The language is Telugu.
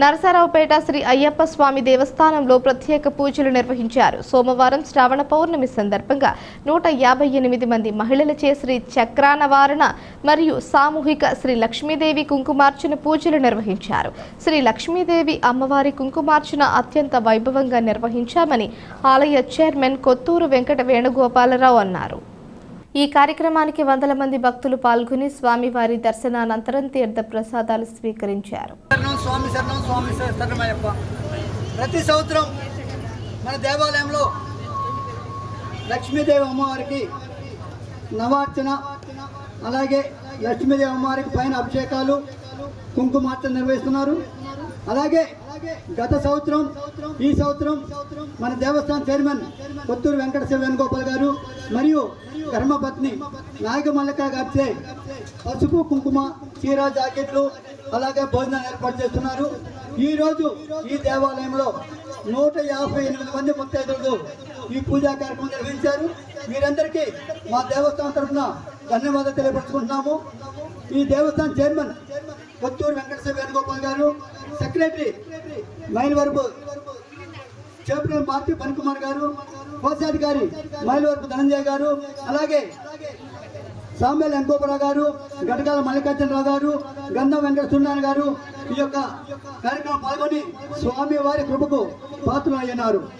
నరసరావుపేట శ్రీ అయ్యప్ప స్వామి దేవస్థానంలో ప్రత్యేక పూజలు నిర్వహించారు. సోమవారం శ్రావణ పౌర్ణమి సందర్భంగా నూట యాభై ఎనిమిది మంది మహిళలచే శ్రీ చక్రానవారణ మరియు సామూహిక శ్రీ లక్ష్మీదేవి కుంకుమార్చన పూజలు నిర్వహించారు. శ్రీ లక్ష్మీదేవి అమ్మవారి కుంకుమార్చన అత్యంత వైభవంగా నిర్వహించామని ఆలయ చైర్మన్ కొత్తూరు వెంకట వేణుగోపాలరావు అన్నారు. ఈ కార్యక్రమానికి వందల మంది భక్తులు పాల్గొని స్వామివారి దర్శనానంతరం తీర్థ ప్రసాదాలు స్వీకరించారు స్వామి స్వామి ప్రతి సంవత్సరం మన దేవాలయంలో లక్ష్మీదేవి అమ్మవారికి నవార్చన అలాగే లక్ష్మీదేవి అమ్మవారికి పైన అభిషేకాలు కుంకుమార్చన నిర్వహిస్తున్నారు. అలాగే గత సంవత్సరం ఈ సంవత్సరం మన దేవస్థానం చైర్మన్ కొత్తూరు వెంకటశివ వేణుగోపాల్ గారు మరియు ధర్మపత్ని నాగమల్లిక గారిచే పసుపు కుంకుమ చీర జాకెట్లు అలాగే భోజనాలు ఏర్పాటు చేస్తున్నారు. ఈ రోజు ఈ దేవాలయంలో నూట యాభై ఎనిమిది మంది ముత్తైదులు ఈ పూజా కార్యక్రమం నిర్వహించారు. వీరందరికీ మా దేవస్థానం తరఫున ధన్యవాదాలు తెలియపరుచుకుంటున్నాము. ఈ దేవస్థానం చైర్మన్ కొత్తూరు వెంకటేశ్వర వేణుగోపాల్ గారు సెక్రటరీ మైలవరపు చేపల పార్టీ పనికుమార్ గారు కోశాధికారి మైలవరపు ధనంజయ గారు అలాగే సాంబేల్ వెంకోపరావు గారు గటకాల మల్లికార్జునరావు గారు గంధం వెంకట సున్నారాయణ గారు ఈ యొక్క కార్యక్రమం పాల్గొని స్వామి వారి కృపకు పాత్రలు అయ్యారు